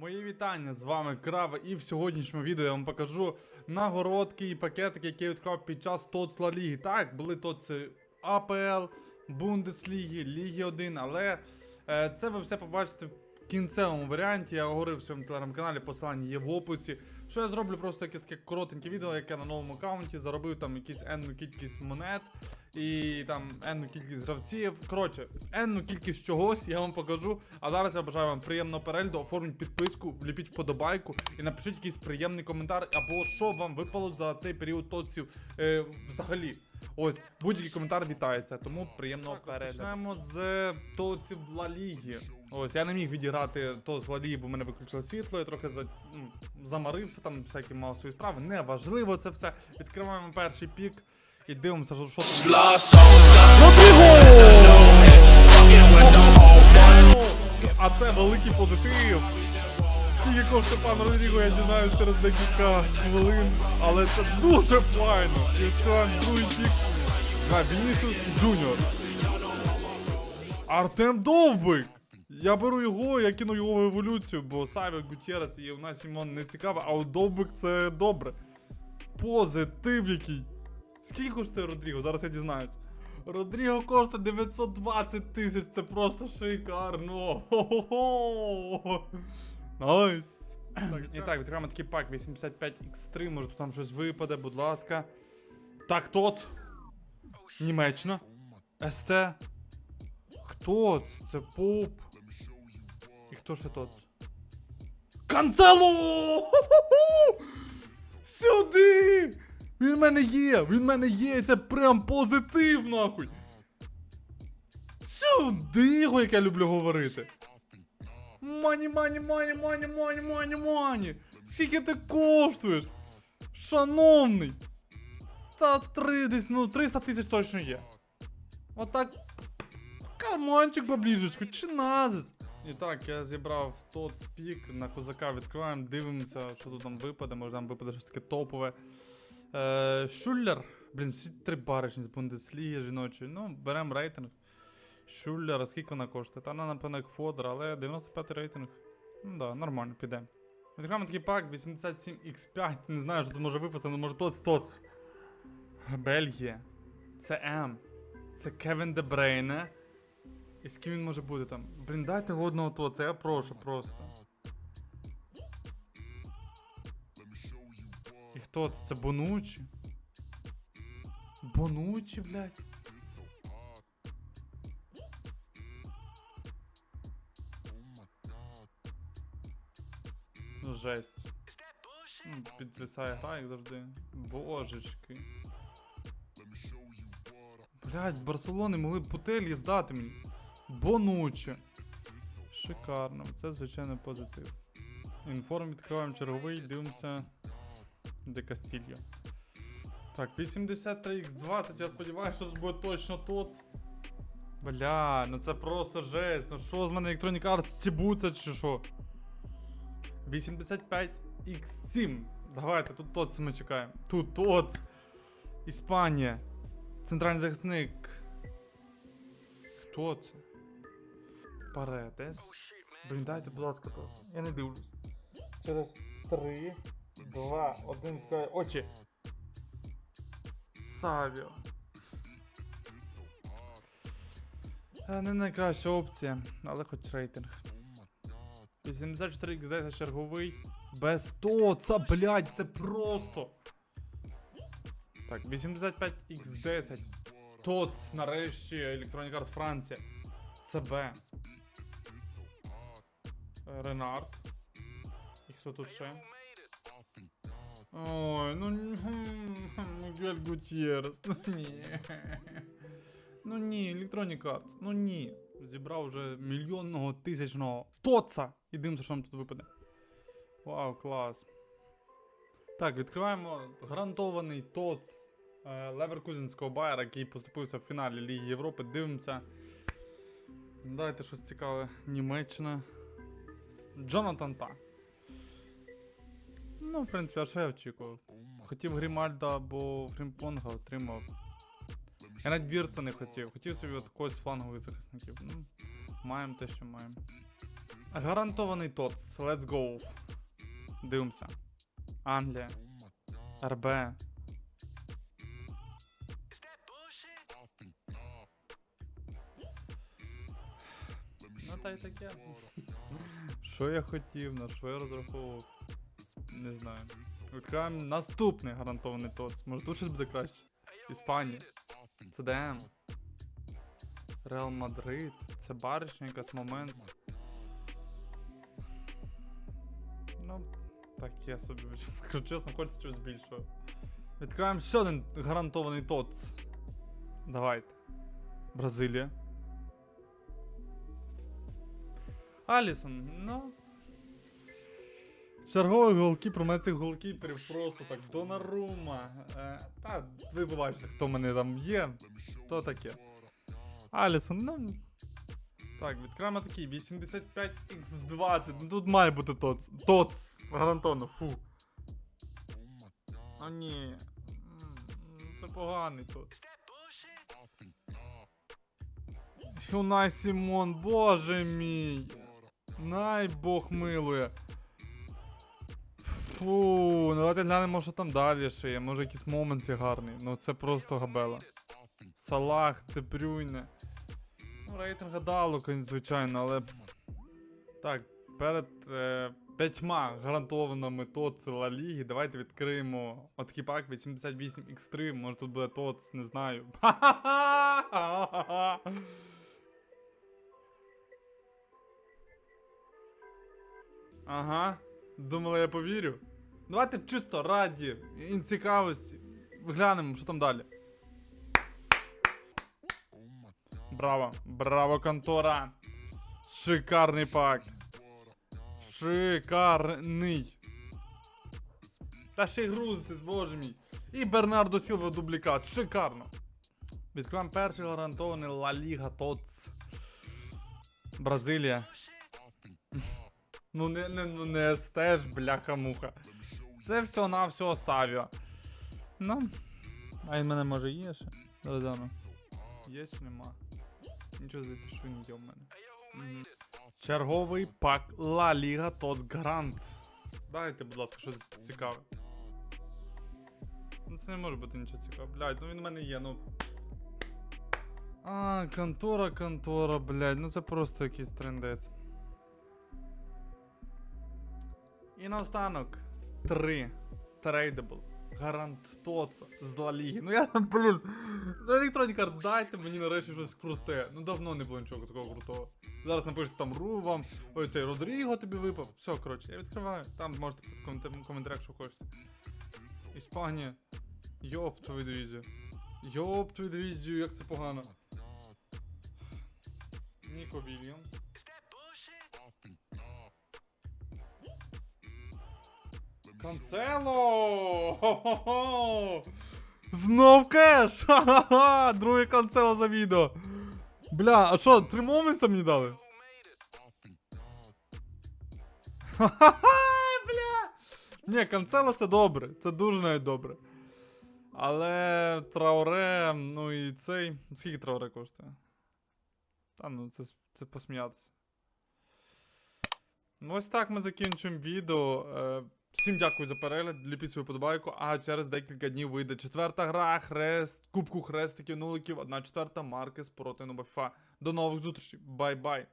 Мої вітання з вами Крава, і в сьогоднішньому відео я вам покажу нагородки і пакетики, які я відкривав під час Тоцла Ліги. Так, були ТОЦи АПЛ, Бундесліги, Ліги 1, але е, це ви все побачите кінцевому варіанті. Я говорив в своєму телеграм-каналі, посилання є в описі. Що я зроблю просто якесь таке коротеньке відео, яке на новому аккаунті заробив там якісь енну кількість монет і там енну кількість гравців. Коротше, енну кількість чогось я вам покажу. А зараз я бажаю вам приємного перегляду, оформіть підписку, вліпіть вподобайку і напишіть якийсь приємний коментар, або що вам випало за цей період тоців е, взагалі. Ось, будь-який коментар вітається, тому приємного перегляду. Почнемо з тоців Ла Ліги. Ось, я не міг відіграти то з Ла Ліги, бо мене виключили світло, я трохи за, ну, замарився, там всякі мав свої справи. Неважливо це все. Відкриваємо перший пік і дивимося, що, що тут. А це великий позитив. Скільки коштує пан Родріго, я дізнаюсь через декілька хвилин. Але це дуже файно. І відкриваємо другий пік. Вінісіус Джуніор. Артем Довбик! Я беру його, я кину його в еволюцію, бо Саві Гутєрес і у нас Сімон не цікаво, а от Довбик це добре. Позитив який. Скільки коштує Родріго? Зараз я дізнаюсь. Родріго коштує 920 тисяч, це просто шикарно. Хо-хо-хо. Найс. І так, відкриваємо такий пак 85X3, може тут там щось випаде, будь ласка. Так, тот. Німеччина. СТ. Хто це? Це поп. І хто ще тот? Канцело! Сюди! Він в мене є! Він в мене є! Це прям позитив, нахуй! Сюди його, як я люблю говорити. Мані, мані, мані, мані, мані, мані, мані. Скільки ти коштуєш? Шановний. Та три десь, ну 300 тисяч точно є. Отак. Карманчик поближечку, чи назис. І так, я зібрав тот спік, на козака відкриваємо, дивимося, що тут там випаде, може там випаде щось таке топове. Е, Шуллер. Блін, всі три баришні з Бундесліги жіночої. Ну, беремо рейтинг. Шуллер, а скільки вона коштує? Та вона, напевно, як Фодор, але 95 рейтинг. Ну да, нормально, піде. Відкриваємо такий пак 87X5. Не знаю, що тут може виписати, але може тоц тоц. Бельгія. Це М. Це Кевін Дебрейне. І з ким він може бути там? Блін, дайте одного тоца, я прошу просто. І хто це? Це Бонучі? Бонучі, блядь. Жесть. Ну, підвисає гра, як завжди. Божечки. Блять, Барселони могли б путелі здати мені. Бонуче. Шикарно. Це звичайно позитив. Інформ відкриваємо черговий, дивимося. Де Кастільо. Так, 83x20, я сподіваюся, що тут буде точно ТОЦ. Бля, ну це просто жесть. Ну що з мене Electronic Arts стібуться чи що? 85x7. Давайте, тут ТОЦ ми чекаємо. Тут ТОЦ. Іспанія. Центральний захисник. Хто це? Паредес. Блін, дайте, будь ласка, ТОЦ. Я не дивлюсь. Через 3, 2, 1, відкриваю очі. Савіо. Е, Не найкраща опція, але хоч рейтинг. 84x10 черговий. Без тоца, блядь, це просто. Так, 85x10. ТОЦ, нарешті, Electronic Arts Франція. ЦБ. Е, Ренард. І хто тут ще? Ой, ну Мігель Гутєрес, ну ні. Ну ні, Electronic Arts, ну ні. Зібрав вже мільйонного тисячного тоца. І дивимося, що нам тут випаде. Вау, клас. Так, відкриваємо гарантований ТОЦ е, Леверкузенського Байера, який поступився в фіналі Ліги Європи. Дивимося. Дайте щось цікаве. Німеччина. Джонатан Та. Ну, в принципі, а що я очікував? Хотів Грімальда або Фрімпонга отримав. Я навіть Вірца не хотів. Хотів собі от когось з флангових захисників. Ну, маємо те, що маємо. Гарантований ТОЦ. Let's go. Дивимося. Англія. РБ. Ну та й таке. Що я хотів, на що я розраховував? Не знаю. Відкриваємо наступний гарантований ТОЦ. Може тут щось буде краще? Іспанія. ЦДМ. Реал Мадрид. Це баришня якась момент. Ну, таке собі. Якщо чесно, хочеться щось більшого. Відкриваємо ще один гарантований ТОЦ. Давайте. Бразилія. Алісон, ну. Черговий голкіпер, у мене цих голкіперів просто так Донарума. Е, та, ви побачите, хто мене там є. То таке. Алісон, ну. Так, відкриємо такий 85x20. Ну тут має бути ТОЦ. ТОЦ. Гарантовано, фу. А ні. Це поганий ТОЦ. Юнай Сімон, боже мій. Най Бог милує. Фу, давайте глянемо, що там далі ще є. Може якийсь момент є гарний. Ну це просто габела. Салах, Тепрюйне. Ну, рейтинг гадало, звичайно, але. Так, перед е, п'ятьма гарантованими ТОЦ Ла Ліги. Давайте відкриємо отакий пак 88x3. Може тут буде ТОЦ, не знаю. Ага. Думали, я повірю. Давайте чисто раді цікавості. Глянемо, що там далі. Браво, браво, контора. Шикарний пак. Шикарний. Та ще й грузитись, боже мій. І Бернардо Сілва дублікат. Шикарно. Відкриваємо перший гарантований Ла Ліга ТОЦ. Бразилія. Ну не, не, ну не стеж, бляха-муха. Це все на всього Савіо. Ну. А він мене може є ще? Додано. Є чи нема? Нічого здається, що не є в мене. Черговий пак Ла Ліга Тоц Грант. Дайте, будь ласка, щось цікаве. Ну це не може бути нічого цікавого. Блядь, ну він у мене є, ну. А, контора, контора, блядь, ну це просто якийсь трендець. І наостанок. Три. Трейдабл. Гарант Тоца з Ла Ліги. Ну я там, блін. Ну Electronic Arts, дайте мені нарешті щось круте. Ну давно не було нічого такого крутого. Зараз напишуть там Ру вам. Ой, цей Родріго тобі випав. Все, коротше, я відкриваю. Там можете в коментарях, що хочете. Іспанія. Йоп твою дивізію. Йоп твою дивізію, як це погано. Ніко Вільямс. Канцело! Знов кеш! Ха-ха-ха! Друге канцело за відео. Бля, а що, три моментса мені дали? Ха-ха-ха, бля! Ні, канцело це добре, це дуже навіть добре. Але трауре, ну і цей. Скільки трауре коштує? Та ну, це, це посміятися. Ну, ось так ми закінчуємо відео. Всім дякую за перегляд, ліпіть свою подобайку, а через декілька днів вийде четверта гра, хрест, кубку хрестиків, нуликів, одна четверта Маркес проти Нобафіфа. До нових зустрічей, бай-бай!